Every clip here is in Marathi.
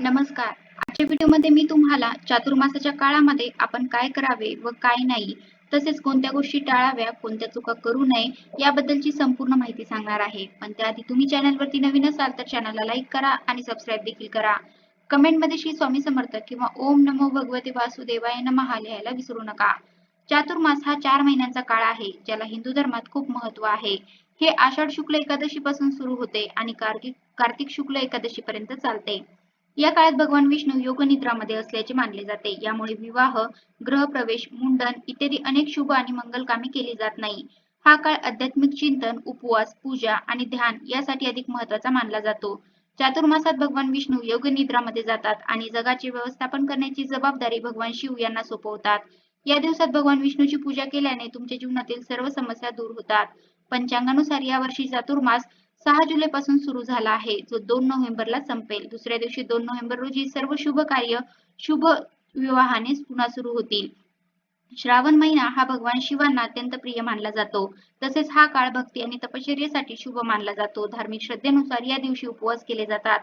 नमस्कार. आजच्या व्हिडिओमध्ये मी तुम्हाला चातुर्मासाच्या काळामध्ये आपण काय करावे व काय नाही तसेच कोणत्या गोष्टी टाळाव्या कोणत्या चुका करू नये याबद्दलची संपूर्ण माहिती सांगणार आहे. पण त्याआधी तुम्ही चॅनलवरती नवीन असाल तर चॅनलला लाईक करा आणि सबस्क्राईब देखील करा. कमेंटमध्ये श्री स्वामी समर्थ किंवा ओम नमो भगवते वासुदेवाय नमहा लिहायला विसरू नका. चातुर्मास हा चार महिन्यांचा काळ आहे ज्याला हिंदू धर्मात खूप महत्त्व आहे. हे आषाढ शुक्ल एकादशी पासून सुरू होते आणि कार्तिक कार्तिक शुक्ल एकादशी पर्यंत चालते. या काळात भगवान विष्णू योग निद्रामध्ये असल्याचे मानले जाते. यामुळे विवाह ग्रहप्रवेश मुंडन इत्यादी अनेक शुभ आणि मंगल कामे केली जात नाही. हा काळ आध्यात्मिक चिंतन उपवास पूजा आणि ध्यान यासाठी अधिक महत्त्वाचा मानला जातो. चातुर्मासात भगवान विष्णू योग निद्रामध्ये जातात आणि जगाचे व्यवस्थापन करण्याची जबाबदारी भगवान शिव यांना सोपवतात. या दिवसात भगवान विष्णूची पूजा केल्याने तुमच्या जीवनातील सर्व समस्या दूर होतात. पंचांगानुसार या वर्षी चातुर्मास सहा जुलै पासून सुरू झाला आहे जो दोन नोव्हेंबरला संपेल. दुसऱ्या दिवशी दोन नोव्हेंबर रोजी सर्व शुभ कार्य शुभ विवाहाने पुन्हा सुरू होतील. श्रावण महिना हा भगवान शिवांना अत्यंत प्रिय मानला जातो. तसेच हा काळ भक्ती आणि तपश्चर्येसाठी शुभ मानला जातो. धार्मिक श्रद्धेनुसार या दिवशी उपवास केले जातात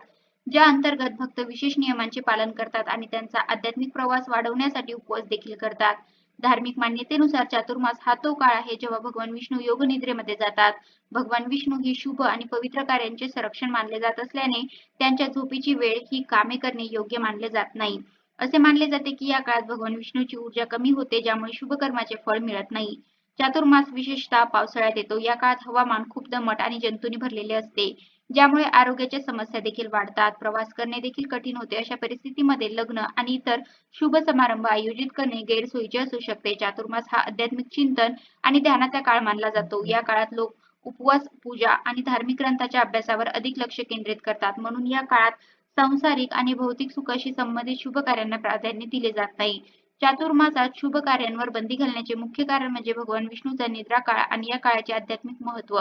ज्या अंतर्गत भक्त विशेष नियमांचे पालन करतात आणि त्यांचा आध्यात्मिक प्रवास वाढवण्यासाठी उपवास देखील करतात. धार्मिक मान्यतेनुसार चातुर्मास हा तो काळ आहे जेव्हा भगवान विष्णू योग निद्रेमध्ये जातात. भगवान विष्णू हे शुभ आणि पवित्र कार्यांचे संरक्षण मानले जात असल्याने त्यांच्या झोपीची वेळ ही कामे करणे योग्य मानले जात नाही. असे मानले जाते की या काळात भगवान विष्णूची ऊर्जा कमी होते ज्यामुळे शुभ कर्माचे फळ मिळत नाही. चातुर्मास विशेषतः पावसाळ्यात येतो. या काळात हवामान खूप दमट आणि जंतूंनी भरलेले असते. ज्यामुळे आरोग्याच्या समस्या देखील वाढतात. प्रवास करणे देखील कठीण होते. अशा परिस्थितीमध्ये लग्न आणि इतर शुभ समारंभ आयोजित करणे गैरसोयीचे असू शकते. चातुर्मास हा आध्यात्मिक चिंतन आणि ध्यानाचा काळ मानला जातो. या काळात लोक उपवास पूजा आणि धार्मिक ग्रंथाच्या अभ्यासावर अधिक लक्ष केंद्रित करतात. म्हणून या काळात सांसारिक आणि भौतिक सुखाशी संबंधित शुभ कार्यांना प्राधान्य दिले जात नाही. चातुर्मासात शुभ कार्यांवर बंदी घालण्याचे मुख्य कारण म्हणजे भगवान विष्णूचा निद्रा काळ आणि या काळाचे आध्यात्मिक महत्त्व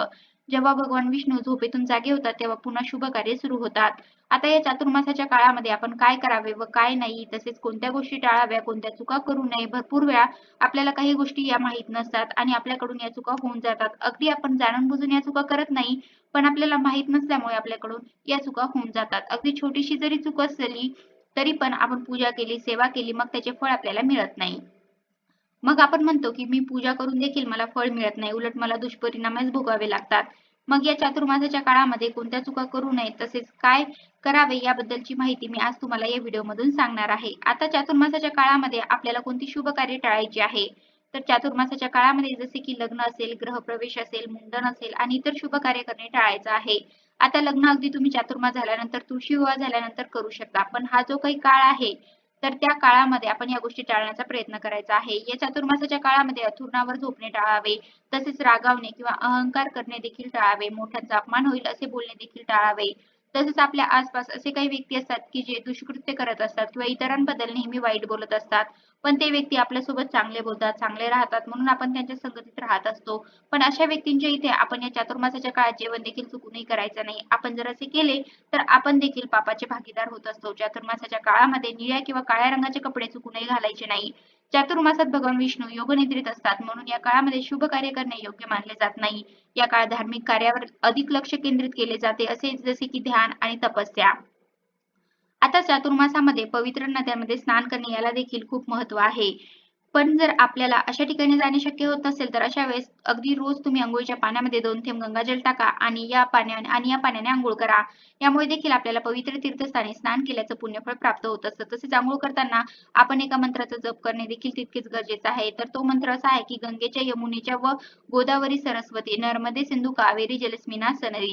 जेव्हा भगवान विष्णू झोपेतून जागे होतात तेव्हा पुन्हा शुभ कार्य सुरू होतात. आता या चातुर्मासाच्या काळामध्ये आपण काय करावे व काय नाही तसेच कोणत्या गोष्टी टाळाव्या कोणत्या चुका करू नये भरपूर वेळा आपल्याला काही गोष्टी या माहीत नसतात आणि आपल्याकडून या चुका होऊन जातात. अगदी आपण जाणून बुजून या चुका करत नाही पण आपल्याला माहीत नसल्यामुळे आपल्याकडून या चुका होऊन जातात. अगदी छोटीशी जरी चूक असली तरी पण आपण पूजा केली सेवा केली मग त्याचे फळ आपल्याला मिळत नाही. मग आपण म्हणतो की मी पूजा करून देखील मला फळ मिळत नाही उलट मला दुष्परिणामच भोगावे लागतात. मग या चातुर्मासाच्या काळामध्ये कोणत्या चुका करू नये तसेच काय करावे याबद्दलची माहिती मी आज तुम्हाला या व्हिडिओमधून सांगणार आहे. आता चातुर्मासाच्या काळामध्ये आपल्याला कोणती शुभ कार्य टाळायची आहे? तर चातुर्मासाच्या काळामध्ये जसे की लग्न असेल ग्रहप्रवेश असेल मुंडन असेल आणि इतर शुभ कार्य करणे टाळायचं आहे. आता लग्न अगदी तुम्ही चातुर्मास झाल्यानंतर तुळशी विवाह झाल्यानंतर करू शकता. पण हा जो काही काळ आहे तर त्या काळामध्ये आपण या गोष्टी टाळण्याचा प्रयत्न करायचा आहे. या चातुर्मासाच्या काळामध्ये अथुर्णावर झोपणे टाळावे तसेच रागावणे किंवा अहंकार करणे देखील टाळावे मोठ्यांचा अपमान होईल असे बोलणे देखील टाळावे. तसेच आपल्या आसपास असे काही व्यक्ती असतात की जे दुष्कृत्य करत असतात किंवा इतरांबद्दल नेहमी वाईट बोलत असतात. पण ते व्यक्ती आपल्यासोबत चांगले बोलतात चांगले राहतात म्हणून आपण त्यांच्या संगतीत राहत असतो. पण अशा व्यक्तींच्या इथे आपण या चातुर्मासाच्या काळात जेवण देखील चुकूनही करायचं नाही. आपण जर असे केले तर आपण देखील पापाचे भागीदार होत असतो. चातुर्मासाच्या काळामध्ये निळ्या किंवा काळ्या रंगाचे कपडे चुकूनही घालायचे नाही. चातुर्मासात भगवान विष्णू योगनिद्रित असतात. म्हणून या काळामध्ये शुभ कार्य करणे योग्य मानले जात नाही. या काळात धार्मिक कार्यावर अधिक लक्ष केंद्रित केले जाते असे जसे की ध्यान आणि तपस्या. आता चातुर्मासामध्ये पवित्र नद्यांमध्ये स्नान करणे याला देखील खूप महत्त्व आहे. पण जर आपल्याला अशा ठिकाणी जाणे शक्य होत नसेल तर अशा वेळेस अगदी रोज तुम्ही आंघोळीच्या पाण्यामध्ये दोन थेंब गंगाजल टाका आणि या पाण्याने आणि या पाण्याने आंघोळ करा. यामुळे देखील आपल्याला पवित्र तीर्थस्थानी स्नान केल्याचं पुण्यफळ प्राप्त होत असतं. तसेच आंघोळ करताना आपण एका मंत्राचा जप करणे देखील तितकेच गरजेचं आहे. तर तो मंत्र असा आहे की गंगेच्या यमुनेच्या व गोदावरी सरस्वती नर्मदे सिंधू कावेरी जलस्मिना सनरी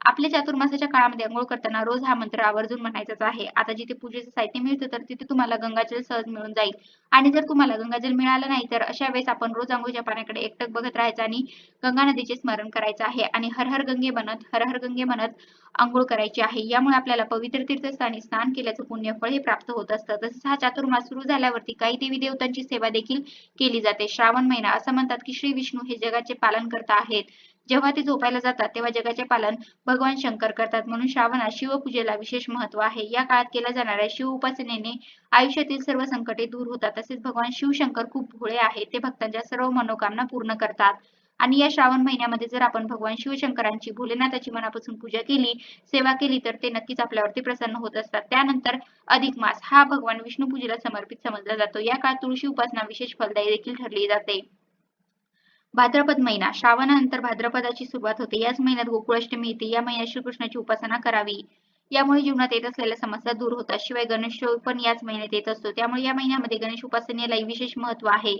आपल्या चातुर्मासाच्या काळामध्ये आंघोळ करताना रोज हा मंत्र आवर्जून म्हणायचाच आहे. आता जिथे पूजेचं साहित्य मिळतं तर तिथे तुम्हाला गंगाजल सहज मिळून जाईल. आणि जर तुम्हाला गंगाजल मिळालं नाही तर अशा वेळेस आपण रोज आंघोळच्या पाण्याकडे एकटक बघत राहायचं आणि गंगा नदीचे स्मरण करायचं आहे. आणि हर हर गंगे म्हणत हर हर गंगे म्हणत आंघोळ करायची आहे. यामुळे आपल्याला पवित्र तीर्थस्थानी स्नान केल्याचं पुण्यफळ हे प्राप्त होत असतं. तसेच हा चातुर्मास सुरू झाल्यावरती काही देवी देवतांची सेवा देखील केली जाते. श्रावण महिना असं म्हणतात की श्री विष्णू हे जगाचे पालन करता आहेत. जेव्हा ते झोपायला जातात तेव्हा जगाचे पालन भगवान शंकर करतात. म्हणून श्रावणात शिवपूजेला विशेष महत्त्व आहे. या काळात केल्या जाणाऱ्या शिव उपासनेने आयुष्यातील सर्व संकटे दूर होतात. तसेच भगवान शिवशंकर खूप भोळे आहेत. ते भक्तांच्या सर्व मनोकामना पूर्ण करतात. आणि या श्रावण महिन्यामध्ये जर आपण भगवान शिवशंकरांची भोलेनाथाची मनापासून पूजा केली सेवा केली तर ते नक्कीच आपल्यावरती प्रसन्न होत असतात. त्यानंतर अधिक मास हा भगवान विष्णू पूजेला समर्पित समजला जातो. या काळात तुळशी उपासना विशेष फलदायी देखील ठरली जाते. भाद्रपद महिना. श्रावणानंतर भाद्रपदाची सुरुवात होते. याच महिन्यात गोकुळाष्टमी येते. या महिन्यात श्रीकृष्णाची उपासना करावी. यामुळे जीवनात येत असलेल्या समस्या दूर होतात. शिवाय गणेशोत्सव पण याच महिन्यात येत असतो. त्यामुळे या महिन्यामध्ये गणेश उपासनेलाही विशेष महत्त्व आहे.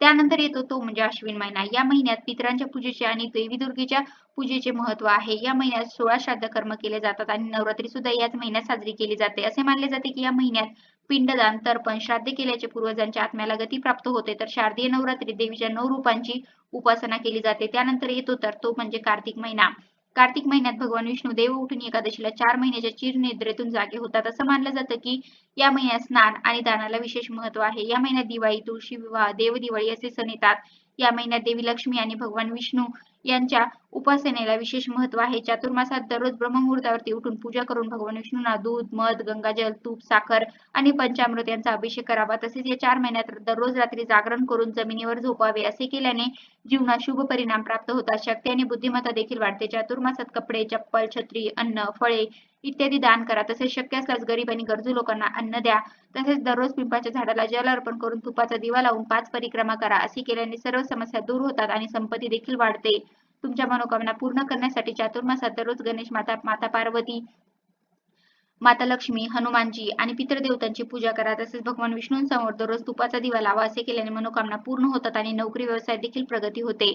त्यानंतर येतो तो म्हणजे अश्विन महिना. या महिन्यात पितरांच्या पूजेचे आणि देवी दुर्गेच्या पूजेचे महत्त्व आहे. या महिन्यात सोळा श्राद्ध कर्म केले जातात आणि नवरात्री सुद्धा याच महिन्यात साजरी केली जाते. असे मानले जाते की या महिन्यात पिंडदान तर्पण श्राद्ध केल्याचे पूर्वजांच्या आत्म्याला गती प्राप्त होते तर शारदीय नवरात्री देवीच्या नऊ रूपांची उपासना केली जाते. त्यानंतर येतो तर तो म्हणजे कार्तिक महिना. कार्तिक महिन्यात भगवान विष्णू देव उठून एकादशीला चार महिन्याच्या चिरनिद्रेतून जागे होतात. असं मानलं जातं की या महिन्यात स्नान आणि दानाला विशेष महत्त्व आहे. या महिन्यात दिवाळी तुळशी विवाह देवदिवाळी असे सण येतात. या महिन्यात देवी लक्ष्मी आणि भगवान विष्णू यांच्या उपासनेला विशेष महत्त्व आहे. चातुर्मासात दररोज ब्रह्ममुहूर्तावरती उठून पूजा करून भगवान विष्णूंना दूध मध गंगाजल तूप साखर आणि पंचामृत यांचा अभिषेक करावा. तसेच या चार महिन्यात दररोज रात्री जागरण करून जमिनीवर झोपावे असे केल्याने जीवनात शुभ परिणाम प्राप्त होतात. शक्ती आणि बुद्धिमत्ता देखील वाढते. चातुर्मासात कपडे चप्पल छत्री अन्न फळे इत्यादी दान करा. तसेच शक्य असल्यास गरीब आणि गरजू लोकांना अन्न द्या. तसेच दररोज पिंपाच्या झाडाला जल अर्पण करून तुपाचा दिवा लावून पाच परिक्रमा करा. असे केल्याने सर्व समस्या दूर होतात आणि संपत्ती देखील वाढते. तुमच्या मनोकामना पूर्ण करण्यासाठी चातुर्मासात दररोज गणेश माता माता पार्वती माता लक्ष्मी हनुमानजी आणि पितृदेवतांची पूजा करा. तसेच भगवान विष्णूंसमोर दररोज तुपाचा दिवा लावा. असे केल्याने मनोकामना पूर्ण होतात आणि नोकरी व्यवसाय देखील प्रगती होते.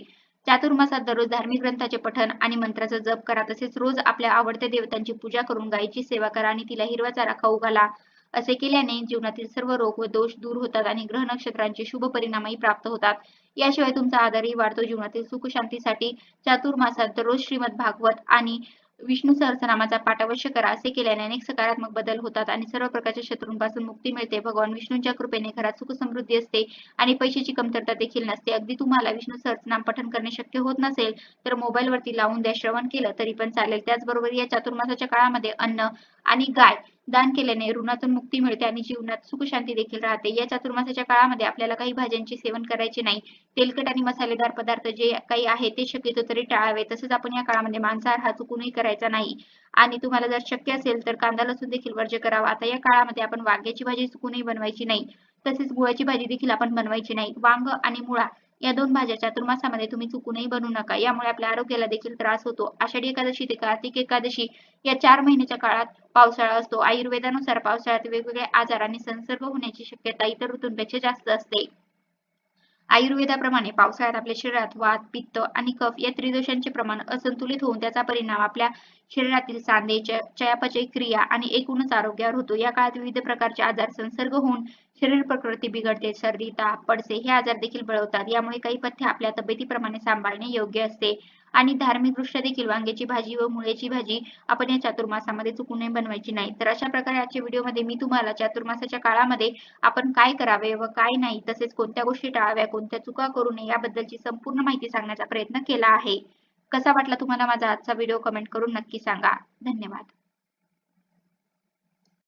चातुर्मासात दररोज धार्मिक ग्रंथाचे पठण आणि मंत्राचा जप करा. तसेच रोज आपल्या आवडत्या देवतांची पूजा करून गायीची सेवा करा आणि तिला हिरवा चारा खाऊ घाला. असे केल्याने जीवनातील सर्व रोग व दोष दूर होतात आणि ग्रह नक्षत्रांचे शुभ परिणामही प्राप्त होतात. याशिवाय तुमचा आधारही वाढतो. जीवनातील सुख शांतीसाठी चातुर्मासात दररोज श्रीमद भागवत आणि विष्णू सहस्रनामाचा पाठ अवश्य करा. असे केल्याने अनेक सकारात्मक बदल होतात आणि सर्व प्रकारच्या शत्रूंपासून मुक्ती मिळते. भगवान विष्णूंच्या कृपेने घरात सुख समृद्धी असते आणि पैशाची कमतरता देखील नसते. अगदी तुम्हाला विष्णू सहस्रनाम पठन करणे शक्य होत नसेल तर मोबाईल वरती लावून द्या श्रवण केलं तरी पण चालेल. त्याचबरोबर या चातुर्मासाच्या काळामध्ये अन्न आणि गाय दान केल्याने ऋणातून मुक्ती मिळते आणि जीवनात सुख शांती देखील राहते. या चातुर्मासाच्या काळामध्ये आपल्याला काही भाज्यांचे सेवन करायचे नाही. तेलकट आणि मसालेदार पदार्थ जे काही आहे ते शक्यतो तरी टाळावे. तसेच आपण या काळामध्ये मांसाहार हा चुकूनही करायचा नाही. आणि तुम्हाला जर शक्य असेल तर कांदा लसूण देखील वर्ज्य करावा. आता या काळामध्ये आपण वांग्याची भाजी चुकूनही बनवायची नाही. तसेच गुळाची भाजी देखील आपण बनवायची नाही. वांग आणि मुळा या दोन भाज्या चातुर्मासामध्ये तुम्ही चुकूनही बनवू नका. यामुळे आपल्या आरोग्याला देखील त्रास होतो. आषाढी एकादशी ते कार्तिक एकादशी या चार महिन्याच्या काळात पावसाळा असतो. आयुर्वेदानुसार पावसाळ्यात वेगवेगळे आजार आणि संसर्ग होण्याची शक्यता इतर ऋतूंपेक्षा जास्त असते. आयुर्वेदाप्रमाणे पावसाळ्यात आपल्या शरीरात वात पित्त आणि कफ या त्रिदोषांचे प्रमाण असंतुलित होऊन त्याचा परिणाम आपल्या शरीरातील सांधे चयापचय क्रिया आणि एकूणच आरोग्यावर होतो. या काळात विविध प्रकारचे आजार संसर्ग होऊन शरीर प्रकृती बिघडते. सर्दी ताप पडसे हे आजार देखील बळवतात. यामुळे काही पथ्य आपल्या तब्येतीप्रमाणे सांभाळणे योग्य असते. आणि धार्मिक दृष्ट्या देखील वांग्याची भाजी व मुळ्याची भाजी आपण या चातुर्मासामध्ये चुकून बनवायची नाही. तर अशा प्रकारे आजच्या व्हिडिओमध्ये मी तुम्हाला चातुर्मासाच्या काळामध्ये आपण काय करावे व काय नाही तसेच कोणत्या गोष्टी टाळाव्या कोणत्या चुका करू नये याबद्दलची संपूर्ण माहिती सांगण्याचा प्रयत्न केला आहे. कसा वाटला तुम्हाला माझा आजचा व्हिडिओ कमेंट करून नक्की सांगा. धन्यवाद.